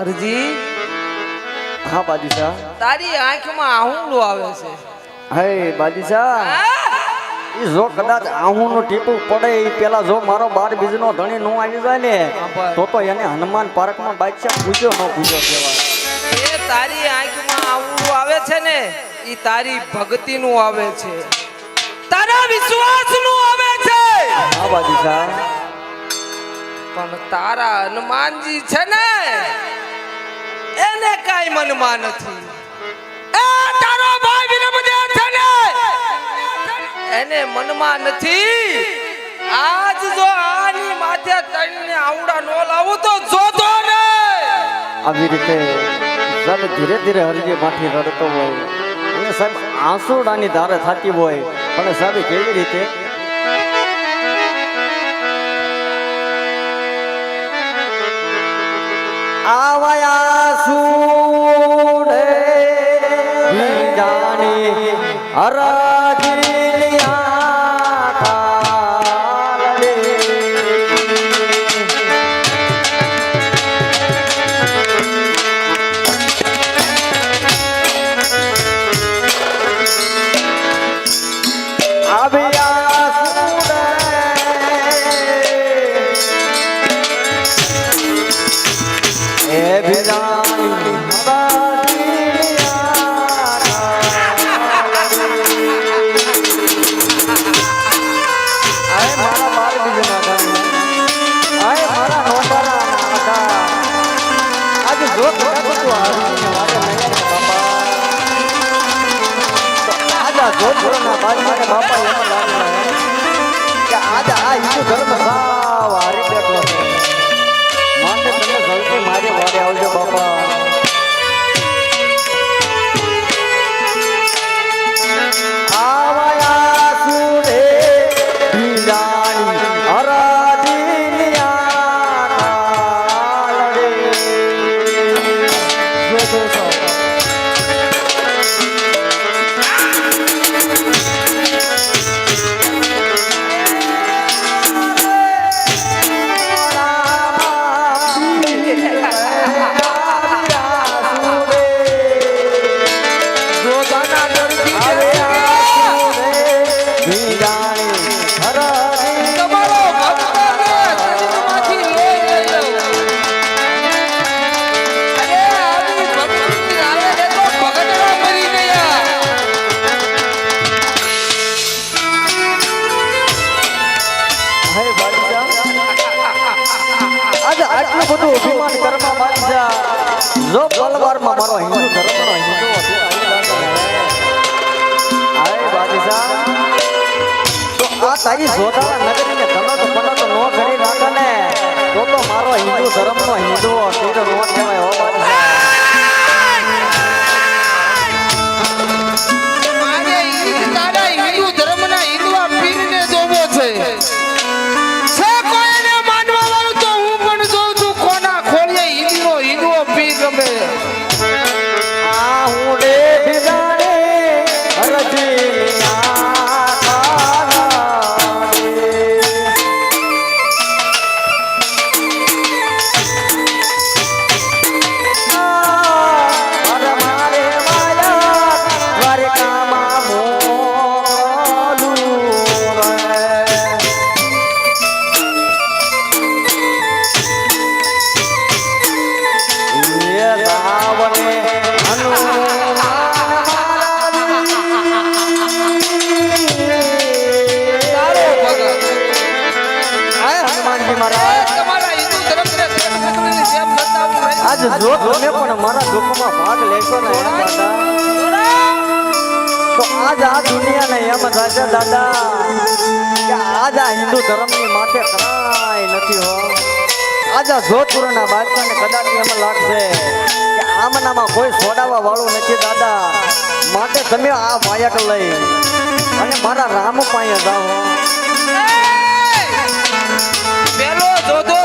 અરજી? હા બાદશાહ. તારી આંખમાં આહુડું આવે છે. હે બાદશાહ. એ જો કદાચ આહુનું ટીપું પડે એ પેલા જો મારો બાર બીજનો ધણી નું આવી જાય ને તો તો એને હનુમાન પાર્કમાં બાદશાહ પૂજ્યો ન પૂજ્યો કહેવાય. એ તારી આંખમાં આવું આવે છે ને એ તારી ભક્તિનું આવે છે. તારા વિશ્વાસનું આવે છે. હા બાદશાહ. પણ તારા હનુમાનજી છે ને એને કાંઈ મનમાં નથી. એ તારો ભાઈ વિરમદેવ છે એને મનમાં નથી. આજ જો આની માથે તણને આવડા નો લાવું તો જોતો ને આવી રીતે જલ ધીરે ધીરે હરજી માઠી રડતો હોય. અને સાહેબ આંસુડાની ધારે થતી હોય. પણ સાહેબ કેવી રીતે? આવાયા સુડે જાણી હરાજી તો આ નગરીને તમે તો નો કરી નાખે ને. તો તો મારો હિન્દુ ધર્મનો હિન્દુ તીર નો કહેવાય, હો દાદા. આજ હિન્દુ ધર્મની માથે કાંઈ નથી હો. આજા જોધપુરના બાદશાહને કદાચ એમ લાગશે કે આમનામાં કોઈ છોડાવવા વાળું નથી દાદા. માટે તમે આ વાયક લઈ અને મારા રામ પાસે જાઓ. પેલો જોધો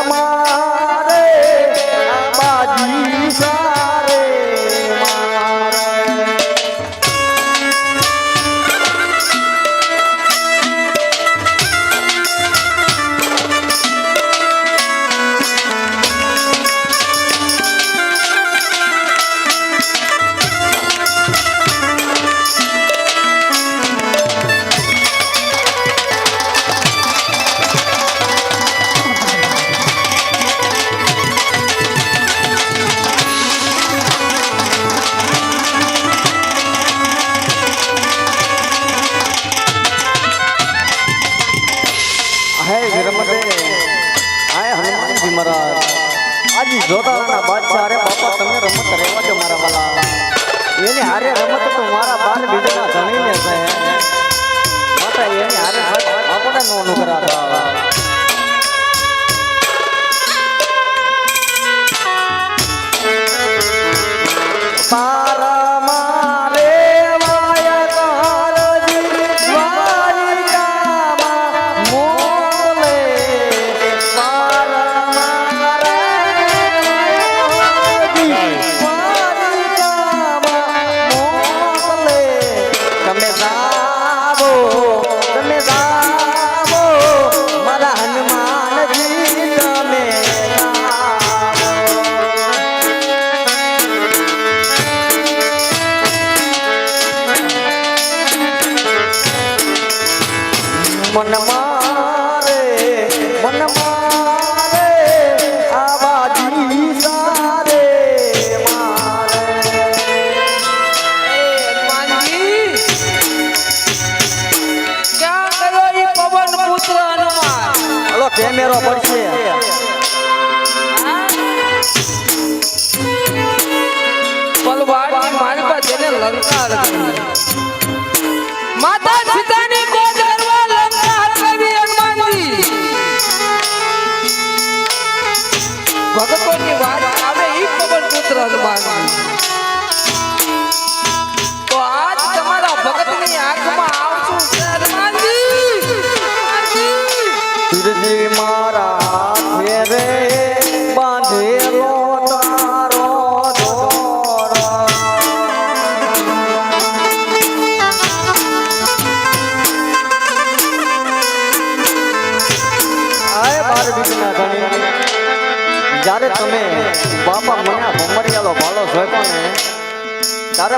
वीरमा હે રમતે હાય હનુમાનજી મહારાજ. આજે જોતાના બાદશાહ, અરે બાપા, તમે રમત રહેવા દો મારા વાલા. એની હારે રમત તો મારા બાલ બીજાના ધણીને છે માતા એની હારે આપણને નો અનુગ્રહ Ramadan.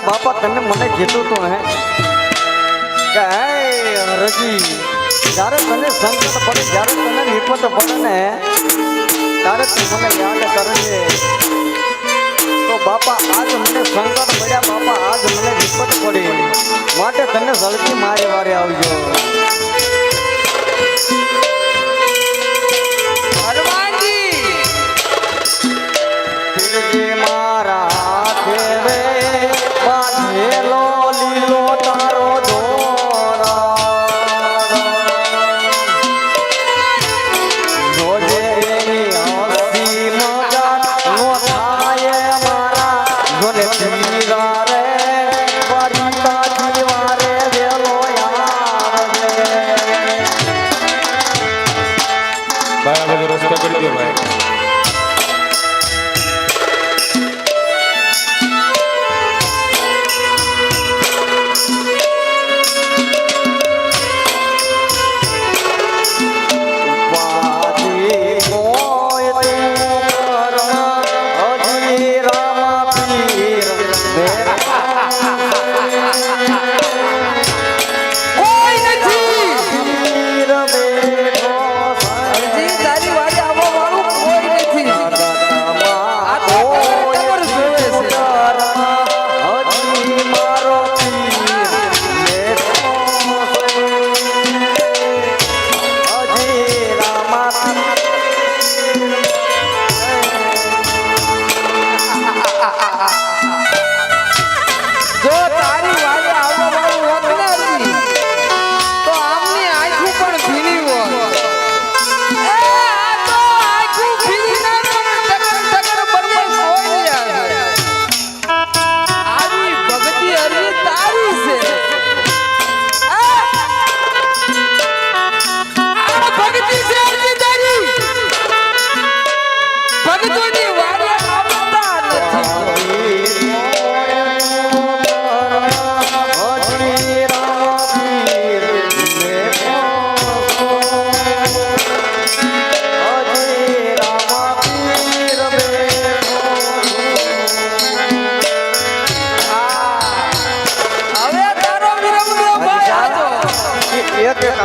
અરે બાપા તને મને કીધું તું હે. કે હે હરજી જ્યારે તને સંકટ પડે જ્યારે તને વિપત પડે ને ત્યારે તું મને યાદ કરજે. તો બાપા આજ મને સંકટ પડ્યા બાપા આજ મને વિપત પડી. માટે તને ઝડપી મારે વારે આવજો. હનુમાનજી!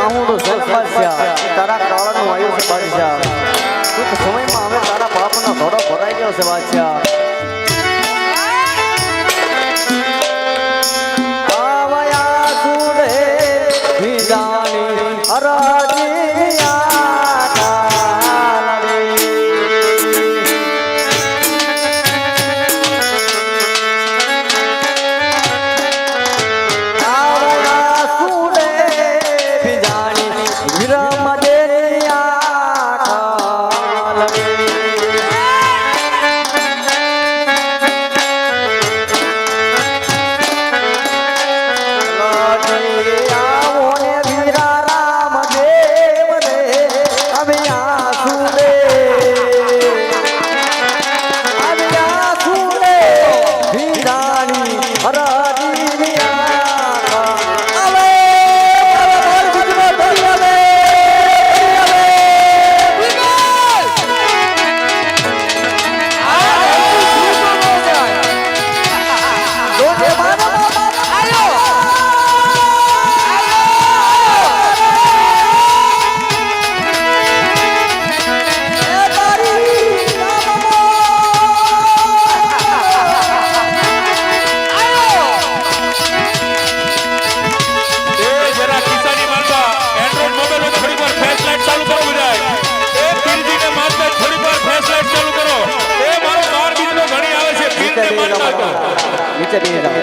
ચામુંડો જલ બાદશાહ તારા કાળનું આયુષ્ય બાદશાહ ટૂંક સમયમાં હવે તારા પાપનો ઘોડો ભરાઈ ગયો છે બાદશાહ de.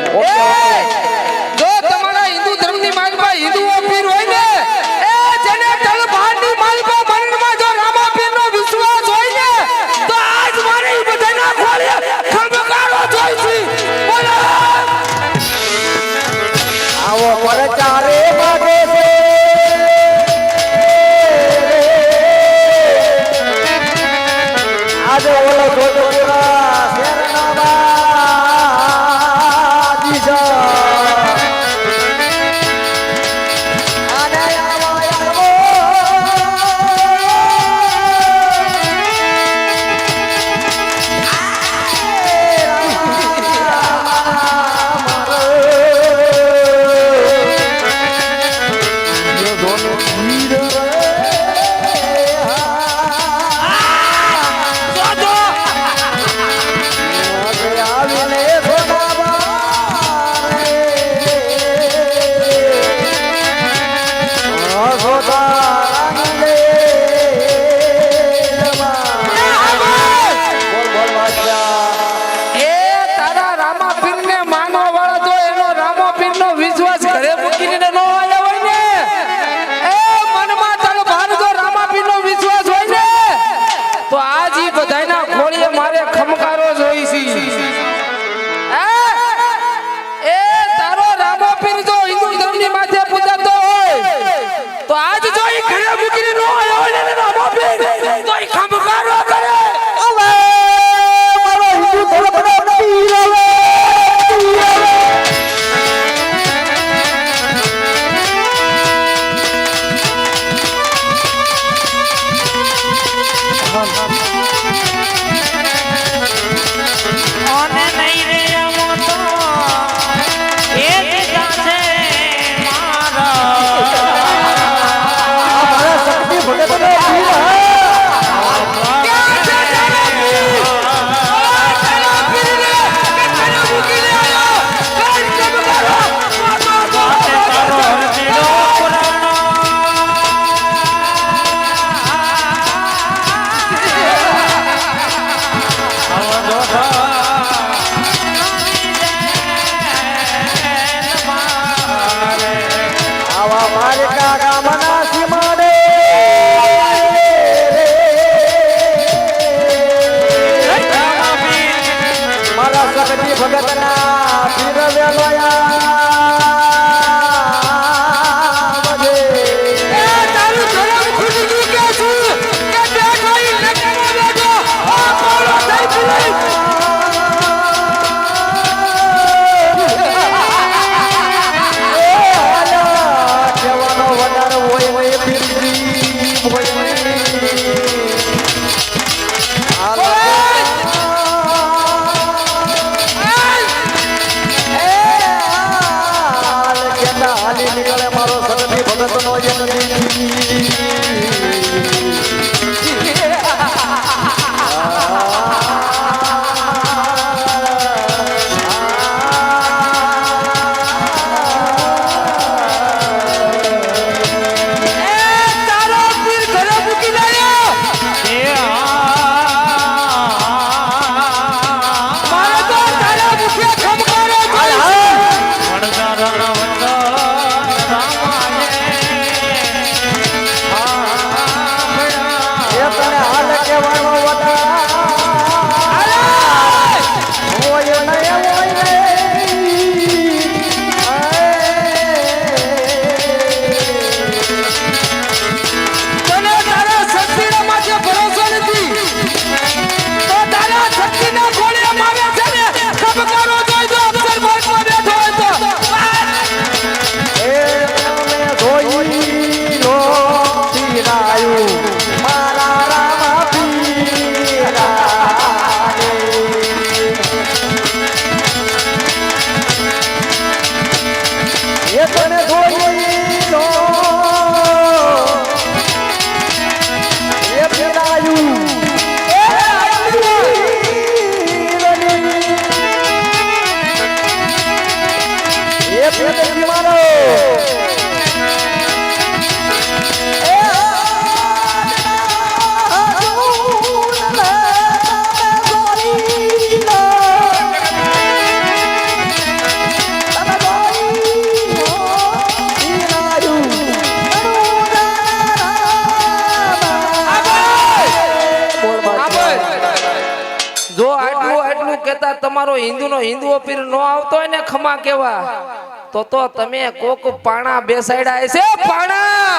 તમારો હિન્દુનો હિન્દુઓ પીર નો આવતો હોય ને ખમા કેવા, તો તો તમે કોક પાણા બેસાડ્યા છે પાણા!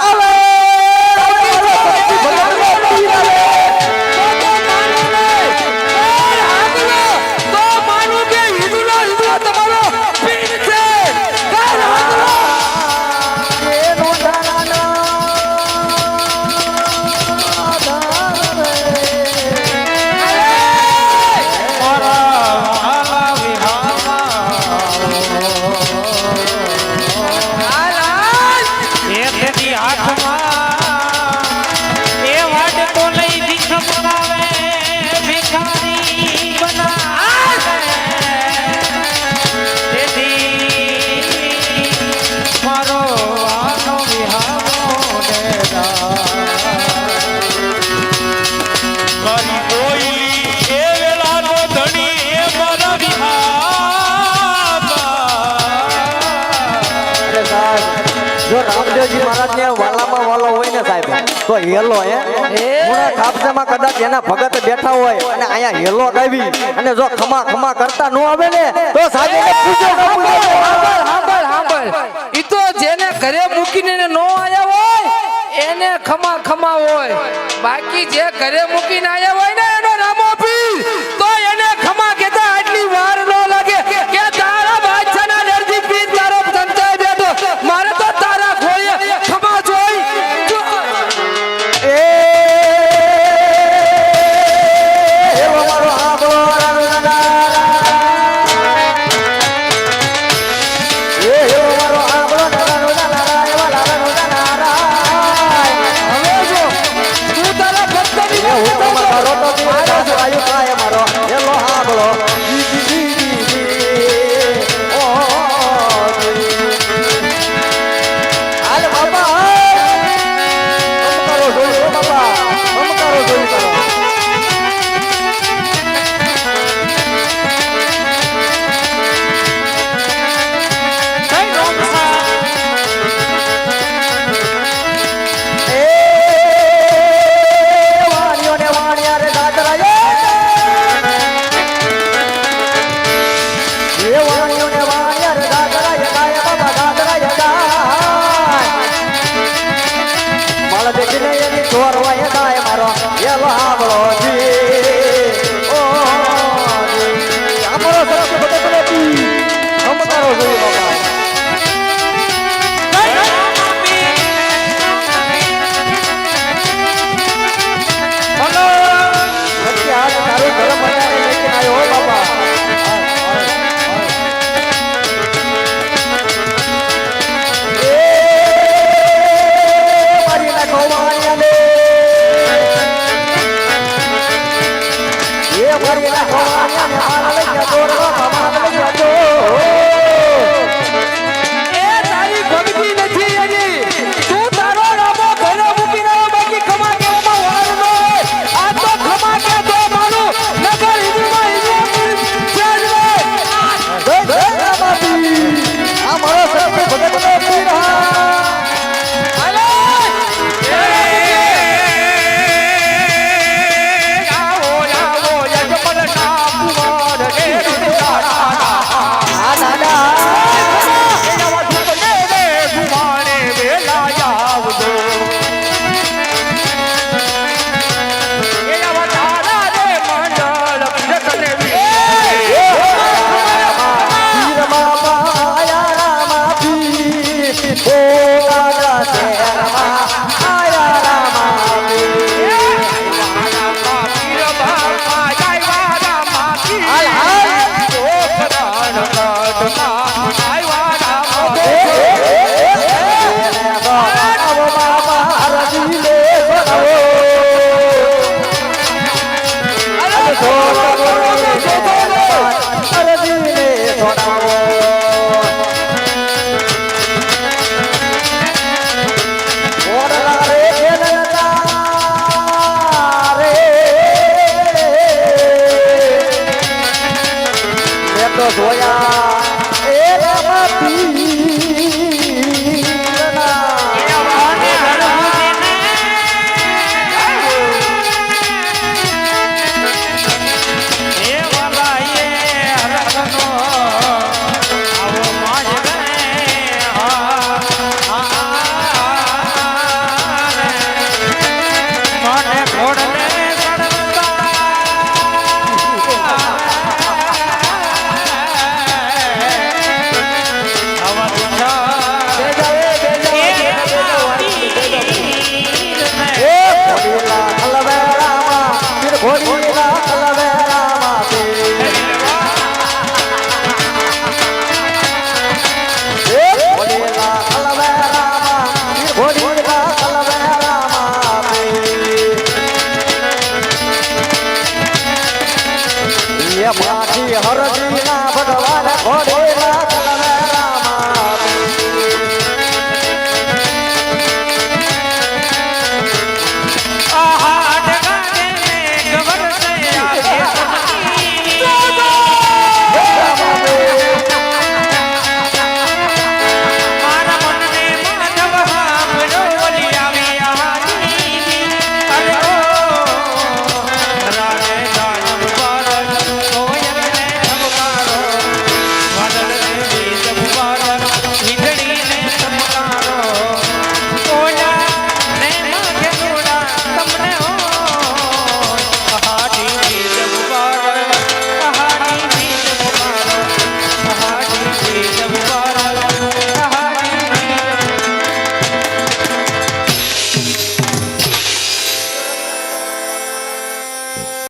આઠ તો હેલો હે. પૂરા કાપસામાં કદાચ એના ભગત બેઠા હોય અને અહીંયા હેલો ગાવી અને જો ખમા ખમા કરતા ન આવે ને, તો સાજે પૂજો. ઈ તો જેને ઘરે મૂકીને ન આયા હોય, એને ખમા ખમા હોય. બાકી જે ઘરે મૂકીને આયા હોય ને